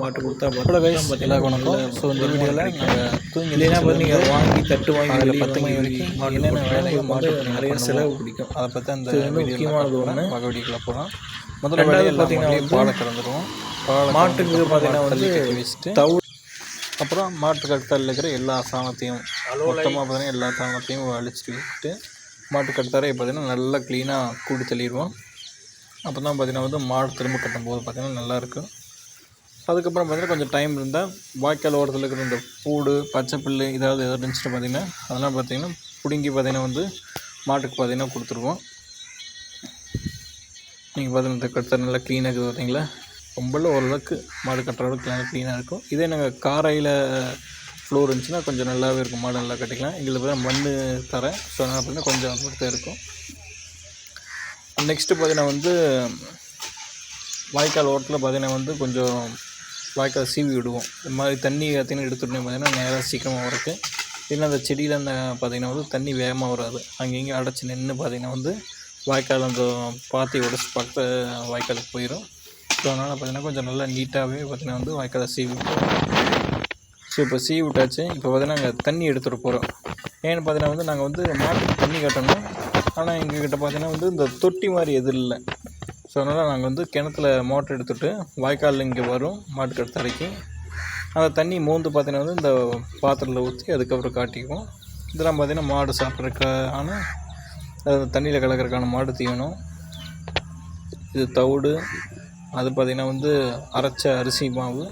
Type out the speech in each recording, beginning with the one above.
மாட்டு கொடுத்தா எல்லாருக்கும் வணக்கம். ஸோ இந்த வீடியோவில் நாங்கள் தூங்கி இல்லைன்னா நீங்கள் வாங்கி தட்டு வாங்கி வெளியே பத்து மணி வரைக்கும் என்னென்ன வேலைகள் மாட்டு நிறைய. செலவு பிடிக்கும். அதை பற்றி அந்த முக்கியமானது. ஒன்று வகை வீடியோக்குள்ள போகலாம் முதல்ல ரெண்டாவது வேலையை பார்த்தீங்கன்னா பார்த்தீங்கன்னா பாலை கறந்துருவோம். பாலை மாட்டுக்கு பார்த்தீங்கன்னா வந்து வச்சுட்டு தவு அப்புறம் மாட்டு கருத்தால் இருக்கிற எல்லா சாணத்தையும் மொத்தமாக பார்த்தீங்கன்னா எல்லா சாணத்தையும் அழிச்சிட்டு விட்டு மாட்டு கருத்தாரையை பார்த்தீங்கன்னா நல்லா க்ளீனாக கூடி தள்ளிடுவோம். அப்போ தான் பார்த்தீங்கன்னா வந்து மாடு திரும்ப கட்டும்போது பார்த்தீங்கன்னா நல்லா இருக்கும். அதுக்கப்புறம் பார்த்தீங்கன்னா கொஞ்சம் டைம் இருந்தால் வாய்க்கால் ஓரத்தில் இருக்கிற இந்த பூடு பச்சை புல்லு ஏதாவது எதாவது இருந்துச்சுட்டு பார்த்தீங்கன்னா அதெல்லாம் பார்த்தீங்கன்னா பிடுங்கி பார்த்தீங்கன்னா வந்து மாட்டுக்கு பார்த்தீங்கன்னா கொடுத்துருவோம். நீங்கள் பார்த்தீங்கன்னா கட்டுற நல்லா க்ளீனாக இருக்குது பார்த்தீங்களா ரொம்பல ஓரளவுக்கு மாடு கட்டுற அளவுக்கு நல்லா க்ளீனாக இருக்கும். இதே நாங்கள் காரையில் ஃப்ளோர் இருந்துச்சுன்னா கொஞ்சம் நல்லாவே இருக்கும். மாடு நல்லா கட்டிக்கலாம். எங்களுக்கு பார்த்தா மண் தரேன் ஸோ அதனால் பார்த்தீங்கன்னா கொஞ்சம் அப்படி இருக்கும். நெக்ஸ்ட்டு பார்த்தீங்கன்னா வந்து வாய்க்கால் ஓரத்தில் பார்த்தீங்கன்னா வந்து கொஞ்சம் வாய்க்கால் சீவி விடுவோம். இந்த மாதிரி தண்ணி பார்த்தீங்கன்னா எடுத்துட்டே பார்த்தீங்கன்னா நேராக சீக்கிரமாக வரக்கு. இல்லைன்னா அந்த செடியில் அந்த பார்த்தீங்கன்னா வந்து தண்ணி வேகமாக வராது. அங்கே இங்கே அடைச்சி நின்று பார்த்திங்கன்னா வந்து வாய்க்கால் அந்த பாத்தி உடச்சி பக்கத்து வாய்க்காலுக்கு போயிடும் ஸோ அதனால் பார்த்திங்கன்னா கொஞ்சம் நல்லா நீட்டாகவே பார்த்திங்கன்னா வந்து வாய்க்காலை சீவி ஸோ இப்போ சீவி விட்டாச்சு. இப்போ பார்த்தீங்கன்னா நாங்கள் தண்ணி எடுத்துகிட்டு போகிறோம் ஏன்னு பார்த்திங்கன்னா வந்து நாங்கள் வந்து மாட்டுக்கு தண்ணி கட்டணும். ஆனால் எங்ககிட்ட பார்த்தீங்கன்னா வந்து இந்த தொட்டி மாதிரி எதுவும் இல்லை. ஸோ அதனால் நாங்கள் வந்து கிணத்துல மோட்டர் எடுத்துகிட்டு வாய்க்காலில் இங்கே வரும் மாட்டுக்கட்டு தரைக்கு அந்த தண்ணி மோந்து பார்த்தீங்கன்னா வந்து இந்த பாத்திரத்தில் ஊற்றி அதுக்கப்புறம் காட்டிக்குவோம். இதெல்லாம் பார்த்தீங்கன்னா மாடு சாப்பிட்றதுக்கான அது தண்ணியில் கலக்கிறதுக்கான மாடு தீவனம். இது தவிடு அது பார்த்திங்கன்னா வந்து அரைச்ச அரிசி மாவு.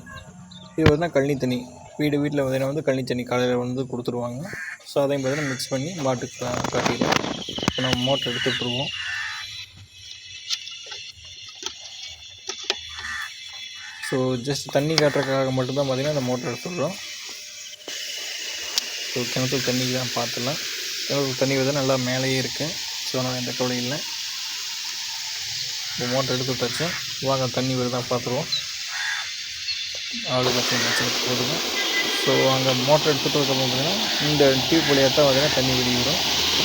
இது பார்த்தீங்கன்னா கழனி தண்ணி. வீடு வீட்டில் பார்த்தீங்கன்னா வந்து கழனி தண்ணி காலையில் வந்து கொடுத்துருவாங்க. ஸோ அதையும் பார்த்தீங்கன்னா மிக்ஸ் பண்ணி மாட்டுக்கு காட்டிடுவோம் இப்போ நம்ம மோட்டர் எடுத்து ஸோ ஜஸ்ட் தண்ணி காட்டுறதுக்காக மட்டும்தான் பார்த்தீங்கன்னா அந்த மோட்டர் எடுத்துடுறோம் ஸோ கிணத்துல தண்ணி தான் பார்த்துடலாம் கிணத்துல தண்ணி வந்து நல்லா மேலேயே இருக்குது ஸோ அதனால் எந்த கவலை இல்லை. இப்போ மோட்டர் எடுத்து விட்டாச்சு வாங்க தண்ணி வருதா பார்த்துருவோம் ஆளு பற்றி வச்சு போடுங்க ஸோ அங்கே மோட்டர் எடுத்துகிட்டு அதுக்கப்புறம் பார்த்தீங்கன்னா இந்த டியூப் வழியாக தான் பார்த்தீங்கன்னா தண்ணி வெளியே வரும். ஸோ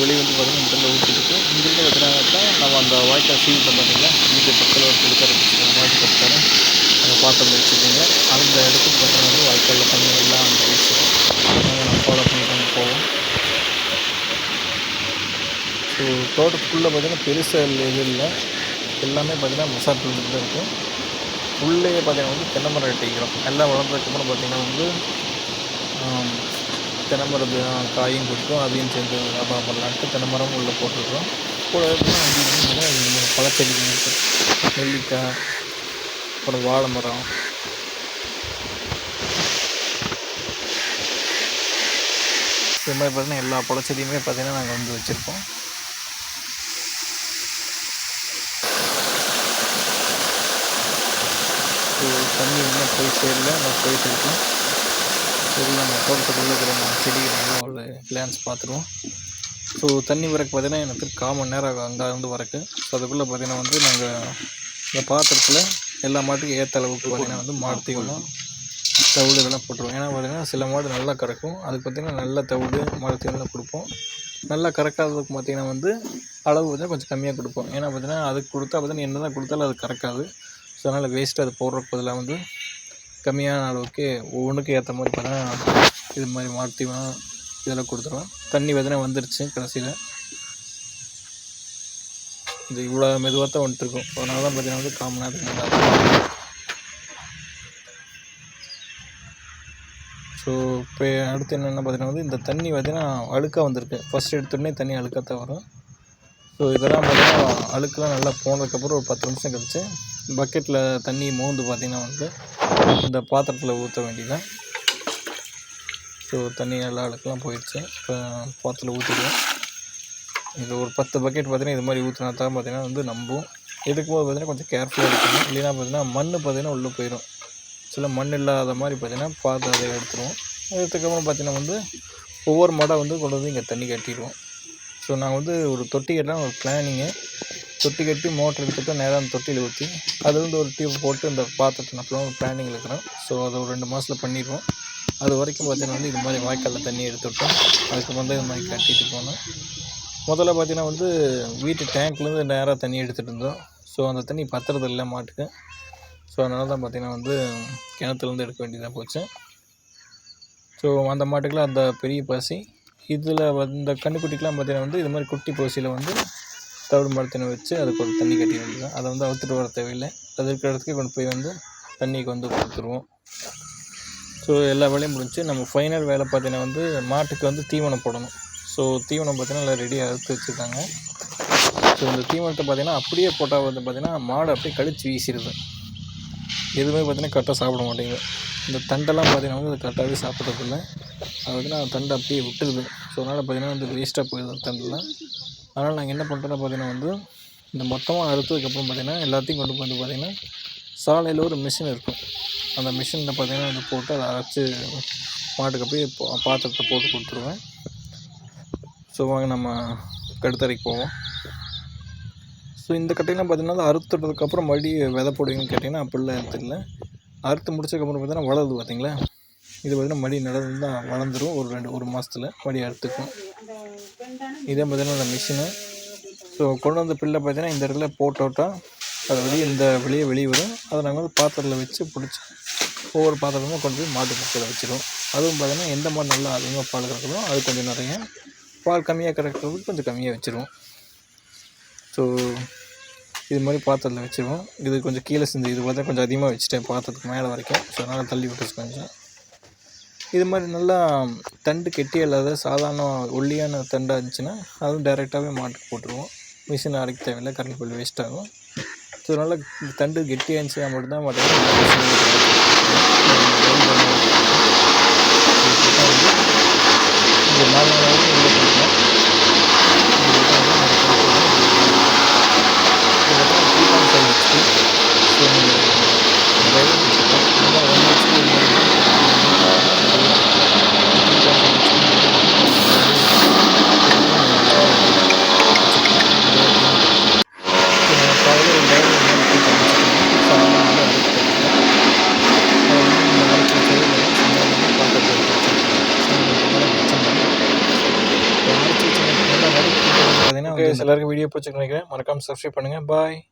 வெளியே வந்து பார்த்தீங்கன்னா இந்த தண்ணி ஊற்றிட்டு இங்கிருந்து பார்த்தீங்கன்னா நம்ம அந்த வாய்க்கால் சீவிட்டோம் பார்த்தீங்களா வீட்டு பக்கத்தில் ஒரு கொடுக்குற மாட்டு பக்கத்தில் அந்த பாத்திரம் வச்சுருக்கீங்க அந்த இடத்துக்கு பார்த்தீங்கன்னா வந்து வாய்க்காலில் தண்ணி எல்லாம் அங்கே வச்சுருக்கோம் நம்ம ஃபாலோ பண்ணிட்டு வந்து போவோம். ஸோ தோட்டத்துக்குள்ளே பார்த்தீங்கன்னா பெருசாக எதுவும் இல்லை. எல்லாமே பார்த்தீங்கன்னா மசால் தான் இருக்கும். உள்ளே பார்த்தீங்கன்னா வந்து தென்னை மரம் வெட்டிக்கிறோம் எல்லாம் வளர்ந்ததுக்கப்புறம் பார்த்தீங்கன்னா வந்து தென்னை மரம் காயும் கொடுக்கும் அதையும் சேர்ந்து வியாபாரம் பண்ணலான்ட்டு தென்னை மரம் உள்ளே போட்டுருக்கோம். கூடவே பழச்செடிகள் இருக்குது நெல்லிக்காய் அப்புறம் வாழை மரம். இது மாதிரி பார்த்தீங்கன்னா எல்லா பழச்செடியுமே பார்த்தீங்கன்னா நாங்கள் வந்து வச்சுருக்கோம். தண்ணி இன்னும் போய் சேரல நான் போயிட்டு இருக்கேன் சரி நம்ம தோட்டத்துக்குள்ளே இருக்கிற செடிகள் ஒரு பிளான்ஸ் பார்த்துருவோம். ஸோ தண்ணி வரக்கு பார்த்தீங்கன்னா எனக்கு கால் மணி நேரம் ஆகும் அங்கேருந்து வரக்கு. ஸோ அதுக்குள்ளே பார்த்தீங்கன்னா வந்து நாங்கள் இந்த பாத்திரத்தில் எல்லா மாட்டுக்கும் ஏற்ற அளவுக்கு பார்த்திங்கன்னா வந்து மாடு தீவனம் தவிடு இதெல்லாம் போட்டுருவோம். ஏன்னா பார்த்தீங்கன்னா சில மாடு நல்லா கறக்கும். அதுக்கு பார்த்தீங்கன்னா நல்ல தவிடு மாடு தீவனம் கொடுப்போம். நல்லா கறக்காததுக்கு பார்த்தீங்கன்னா வந்து அளவு வந்து கொஞ்சம் கம்மியாக கொடுப்போம். ஏன்னா பார்த்திங்கன்னா அதுக்கு கொடுத்தா பார்த்தீங்கன்னா என்ன தான் கொடுத்தாலும் அது கறக்காது. ஸோ அதனால் வேஸ்ட்டு அது போடுறக்கு பதிலாக வந்து கம்மியான அளவுக்கு ஒவ்வொன்றுக்கும் ஏற்ற மாதிரி பார்த்தீங்கன்னா இது மாதிரி மாட்டு இதெல்லாம் கொடுத்துருவோம் தண்ணி பார்த்தீங்கன்னா வந்துருச்சு கடைசியில். இது இவ்வளோ மெதுவாக தான் வந்துட்டு இருக்கும் அதனால தான் பார்த்தீங்கன்னா வந்து காமனாக மணி ஸோ இப்போ அடுத்து என்னென்ன பார்த்தீங்கன்னா வந்து இந்த தண்ணி பார்த்தீங்கன்னா அழுக்காக வந்திருக்கு. ஃபஸ்ட் எடுத்தோடனே தண்ணி அழுக்காக தான் வரும். ஸோ இதெல்லாம் பார்த்தீங்கன்னா அழுக்கெலாம் நல்லா போனதுக்கப்புறம் ஒரு பத்து நிமிஷம் கழிச்சு பக்கெட்டில் தண்ணி மோந்து பார்த்தீங்கன்னா வந்து இந்த பாத்திரத்தில் ஊற்ற வேண்டியதான் ஸோ தண்ணி நல்லா அழுக்கெல்லாம் போயிடுச்சு. இப்போ பாத்திரத்தில் ஊற்றிடுவோம் இது ஒரு பத்து பக்கெட் பார்த்தீங்கன்னா இது மாதிரி ஊற்றினா தான் பார்த்தீங்கன்னா வந்து நம்பும். எடுக்கும்போது பார்த்தீங்கன்னா கொஞ்சம் கேர்ஃபுல்லாக இருக்கணும். இல்லைன்னா பார்த்தீங்கன்னா மண் பார்த்தீங்கன்னா உள்ளே போயிடும் சில மண் இல்லாத மாதிரி பார்த்தீங்கன்னா பார்த்து அதை எடுத்துருவோம். எடுத்துக்கப்புறம் பார்த்தீங்கன்னா வந்து ஒவ்வொரு மடம் வந்து கொண்டு வந்து இங்கே தண்ணி கட்டிடுவோம். ஸோ நான் வந்து ஒரு தொட்டி கட்டலாம் ஒரு பிளானிங்கு தொட்டி கட்டி மோட்டர் எடுத்துகிட்டு நேராக அந்த தொட்டியில் ஊற்றி அதுலேருந்து ஒரு டியூப் போட்டு இந்த பாத்திரத்தை நான் ஒரு பிளானிங் இருக்கிறேன் ஸோ அதை ஒரு ரெண்டு மாதத்தில் பண்ணிடுவோம். அது வரைக்கும் பார்த்தீங்கன்னா வந்து இது மாதிரி வாய்க்காலில் தண்ணி எடுத்துவிட்டோம் அதுக்கு வந்து இது மாதிரி கட்டிட்டு போனோம். முதல்ல பார்த்தீங்கன்னா வந்து வீட்டு டேங்க்லேருந்து நேராக தண்ணி எடுத்துகிட்டு இருந்தோம். ஸோ அந்த தண்ணி பத்துறது இல்லை மாட்டுக்கு. ஸோ அதனால தான் பார்த்தீங்கன்னா வந்து கிணத்துலேருந்து எடுக்க வேண்டியதாக போச்சு. ஸோ அந்த மாட்டுக்கெலாம் அந்த பெரிய பசி இதில் இந்த கன்றுக்குட்டிக்கெலாம் பார்த்தீங்கன்னா வந்து இது மாதிரி குட்டி பூசியில் வந்து தவிடு மரத்தினை வச்சு அதுக்கு ஒரு தண்ணி கட்டி வேண்டியது அதை வந்து அவுத்துட்டு வர தேவையில்லை. அது இருக்கிற இடத்துக்கு கொண்டு போய் வந்து தண்ணிக்கு வந்து கொடுத்துருவோம். ஸோ எல்லா வேலையும் முடிஞ்சு நம்ம ஃபைனல் வேலை பார்த்தீங்கன்னா வந்து மாட்டுக்கு வந்து தீவனம் போடணும். ஸோ தீவனம் பார்த்தீங்கன்னா எல்லாம் ரெடியாக எடுத்து வச்சுருக்காங்க. ஸோ இந்த தீவனத்தை பார்த்தீங்கன்னா அப்படியே போட்டால் வந்து பார்த்தீங்கன்னா மாடு அப்படியே கழிச்சு வீசிடுது. எதுவுமே பார்த்தீங்கன்னா கரெக்டாக சாப்பிட மாட்டேங்குது. இந்த தண்டெல்லாம் பார்த்தீங்கன்னா வந்து அது கரெக்டாகவே சாப்பிட்றதில்ல. அது வந்து நான் தண்டை அப்படியே விட்டுருது. அதனால் பார்த்திங்கன்னா வந்து வேஸ்ட்டாக போயிடுது அந்த அதனால் நாங்கள் என்ன பண்ணுறோன்னா பார்த்தீங்கன்னா வந்து இந்த மொத்தமாக அறுத்ததுக்கப்புறம் பார்த்திங்கன்னா எல்லாத்தையும் கொண்டு வந்து பார்த்திங்கன்னா சாலையில் ஒரு மிஷின் இருக்கும். அந்த மிஷினில் பார்த்திங்கன்னா வந்து போட்டு அதை அரைச்சி மாட்டுக்கு போய் பா- பாத்திரத்தை போட்டு கொடுத்துருவேன். ஸோ வாங்க நம்ம கடுத்தரைக்கு போவோம். ஸோ இந்த கட்டையெல்லாம் பார்த்தீங்கன்னா அறுத்துட்டதுக்கப்புறம் மறுபடியும் விதை போடுவீங்கன்னு கேட்டிங்கன்னா அப்படிலாம் எடுத்துக்கல. அறுத்து முடிச்சதுக்கப்புறம் பார்த்திங்கன்னா வளருது பார்த்தீங்களா? இது பார்த்தீங்கன்னா மடி நடந்து தான் வளர்ந்துரும். ஒரு ரெண்டு ஒரு மாதத்தில் மடி அறுத்துக்கும் இதே பார்த்தீங்கன்னா அந்த மிஷினு ஸோ கொண்டு வந்த பில்லை பார்த்தீங்கன்னா இந்த இடத்துல போட்டோட்டா அது வெளியே இந்த வெளியே வெளியே வரும் அதை நாங்கள் வந்து பாத்திரத்தில் வச்சு பிடிச்சி ஒவ்வொரு பாத்திரமும் கொண்டு போய் மாட்டு பக்கத்தில் வச்சிடும் அதுவும் பார்த்தீங்கன்னா எந்த மாதிரி நல்லா அதிகமாக பால் கறக்குதோ அது கொஞ்சம் நிறைய பால் கம்மியாக கறக்கிறதுக்கு கொஞ்சம் கம்மியாக வச்சுருவோம். ஸோ இது மாதிரி பாத்திரத்தில் வச்சுருவோம். இது கொஞ்சம் கீழே செஞ்சு இது பார்த்தா கொஞ்சம் அதிகமாக வச்சுட்டேன் பாத்திரத்துக்கு மேலே வரைக்கும். ஸோ அதனால் தள்ளி விட்டுருச்சு கொஞ்சம். இது மாதிரி நல்லா தண்டு கெட்டி இல்லாத சாதாரண ஒல்லியான தண்டாக இருந்துச்சுன்னா அதுவும் டைரெக்டாகவே மாட்டுக்கு போட்டுருவோம். மிஷின் அரைக்க தேவையில்லை கரண்ட் பில் வேஸ்ட் ஆகும். ஸோ நல்லா தண்டு கெட்டியாக இருந்துச்சுன்னா மட்டும்தான் எல்லாருக்கும் வீடியோ பிடிச்சிருக்கு நினைக்கிறேன். மறக்காம சப்ஸ்கிரைப் பண்ணுங்கள் பாய்